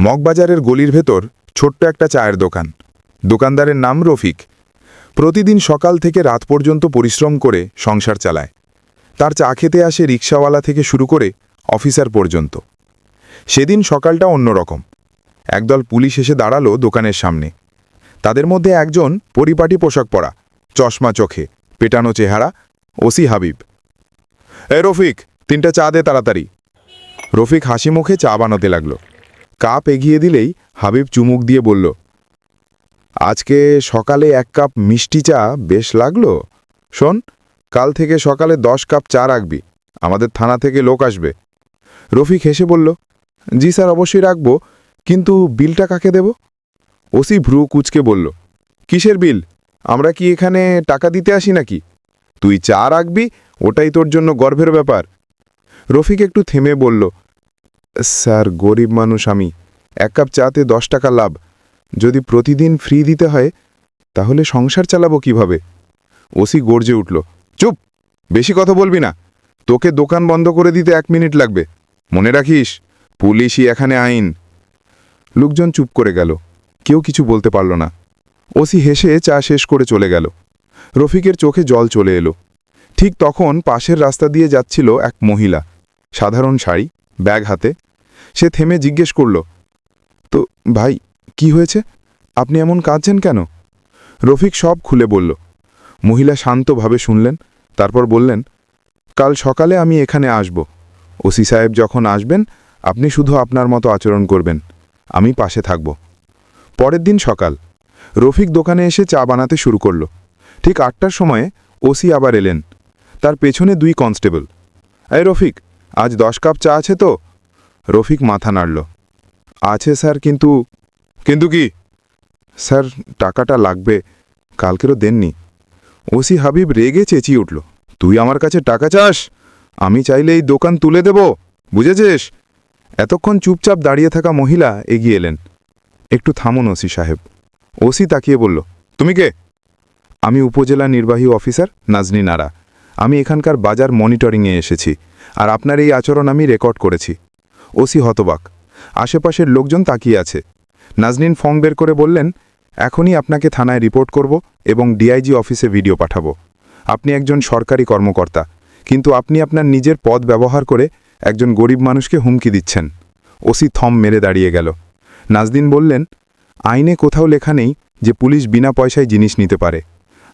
মগবাজারের গলির ভেতর ছোট্ট একটা চায়ের দোকান। দোকানদারের নাম রফিক। প্রতিদিন সকাল থেকে রাত পর্যন্ত পরিশ্রম করে সংসার চালায়। তার চা খেতে আসে রিক্সাওয়ালা থেকে শুরু করে অফিসার পর্যন্ত। সেদিন সকালটা অন্যরকম। একদল পুলিশ এসে দাঁড়াল দোকানের সামনে। তাদের মধ্যে একজন পরিপাটি পোশাক পরা, চশমা চোখে, পেটানো চেহারা, ওসি হাবিব। এ রফিক, তিনটা চা দে তাড়াতাড়ি। রফিক হাসি মুখে চা বানাতে লাগল। কাপ এগিয়ে দিলেই হাবিব চুমুক দিয়ে বলল, আজকে সকালে এক কাপ মিষ্টি চা বেশ লাগল। শোন, কাল থেকে সকালে দশ কাপ চা রাখবি, আমাদের থানা থেকে লোক আসবে। রফিক হেসে বলল, জি স্যার, অবশ্যই রাখব, কিন্তু বিলটা কাকে দেব? ওসি ভ্রু কুচকে বলল, কিসের বিল? আমরা কি এখানে টাকা দিতে আসি নাকি? তুই চা রাখবি, ওটাই তোর জন্য গর্বের ব্যাপার। রফিক একটু থেমে বলল স্যার, গরিব মানুষ আমি। এক কাপ চাতে দশ টাকা লাভ। যদি প্রতিদিন ফ্রি দিতে হয়, তাহলে সংসার চালাবো কীভাবে? ওসি গর্জে উঠল, চুপ! বেশি কথা বলবি না। তোকে দোকান বন্ধ করে দিতে এক মিনিট লাগবে। মনে রাখিস, পুলিশই এখানে আইন। লোকজন চুপ করে গেল। কেউ কিছু বলতে পারল না। ওসি হেসে চা শেষ করে চলে গেল। রফিকের চোখে জল চলে এলো। ঠিক তখন পাশের রাস্তা দিয়ে যাচ্ছিল এক মহিলা। সাধারণ শাড়ি, ব্যাগ হাতে সে থেমে জিজ্ঞেস করল, তো ভাই, কি হয়েছে? আপনি এমন কাঁদছেন কেন? রফিক সব খুলে বলল। মহিলা শান্তভাবে শুনলেন, তারপর বললেন, কাল সকালে আমি এখানে আসব। ওসি সাহেব যখন আসবেন, আপনি শুধু আপনার মতো আচরণ করবেন। আমি পাশে থাকব। পরের দিন সকাল, রফিক দোকানে এসে চা বানাতে শুরু করল। ঠিক আটটার সময়ে ওসি আবার এলেন। তার পেছনে দুই কনস্টেবল। এই রফিক, আজ দশ কাপ চা আছে তো? রফিক মাথা নাড়ল। আছে, স্যার, কিন্তু কিন্তু কি? স্যার, টাকাটা লাগবে, কালকেরও দেননি। ওসি হাবিব রেগে চেঁচিয়ে উঠল, তুই আমার কাছে টাকা চাস? আমি চাইলে এই দোকান তুলে দেব, বুঝেছিস? এতক্ষণ চুপচাপ দাঁড়িয়ে থাকা মহিলা এগিয়ে এলেন। একটু থামুন, ওসি সাহেব। ওসি তাকিয়ে বলল, তুমি কে? আমি উপজেলা নির্বাহী অফিসার নাজনি নারা আমি এখানকার বাজার মনিটরিংয়ে এসেছি, আর আপনার এই আচরণ আমি রেকর্ড করেছি। ওসি হতবাক। আশেপাশের লোকজন তাকিয়ে আছে। নাজনিন ফং বের করে বললেন, এখনই আপনাকে থানায় রিপোর্ট করব এবং ডিআইজি অফিসে ভিডিও পাঠাবো। আপনি একজন সরকারি কর্মকর্তা, কিন্তু আপনি আপনার নিজের পদ ব্যবহার করে একজন গরিব মানুষকে হুমকি দিচ্ছেন। ওসি থম মেরে দাঁড়িয়ে গেল। নাজদিন বললেন, আইনে কোথাও লেখা নেই যে পুলিশ বিনা পয়সায় জিনিস নিতে পারে।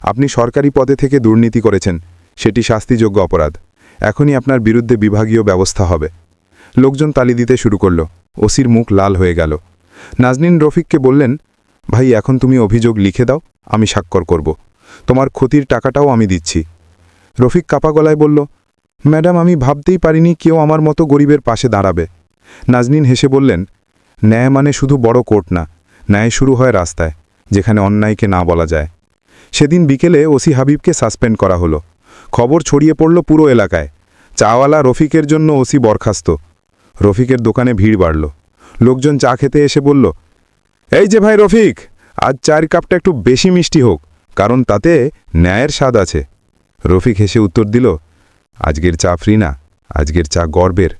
আপনি সরকারি পদে থেকে দুর্নীতি করেছেন, সেটি শাস্তিযোগ্য অপরাধ। এখনই আপনার বিরুদ্ধে বিভাগীয় ব্যবস্থা হবে। লোকজন তালি দিতে শুরু করল। ওসির মুখ লাল হয়ে গেল। নাজনিন রফিককে বললেন, ভাই, এখন তুমি অভিযোগ লিখে দাও, আমি স্বাক্ষর করব। তোমার ক্ষতির টাকাটাও আমি দিচ্ছি। রফিক কাপা গলায় বলল, ম্যাডাম, আমি ভাবতেই পারিনি কেউ আমার মতো গরিবের পাশে দাঁড়াবে। নাজনিন হেসে বললেন, ন্যায় মানে শুধু বড় কোর্ট না, ন্যায় শুরু হয় রাস্তায়, যেখানে অন্যায়কে না বলা যায়। সেদিন বিকেলে ওসি হাবিবকে সাসপেন্ড করা হলো। খবর ছড়িয়ে পড়ল পুরো এলাকায়। চাওয়ালা রফিকের জন্য ওসি বরখাস্ত। রফিকের দোকানে ভিড় বাড়ল। লোকজন চা খেতে এসে বলল, এই যে ভাই রফিক, আজ চার কাপটা একটু বেশি মিষ্টি হোক, কারণ তাতে ন্যায়ের স্বাদ আছে। রফিক হেসে উত্তর দিল, আজকের চা ফ্রি না, আজকের চা গর্বের।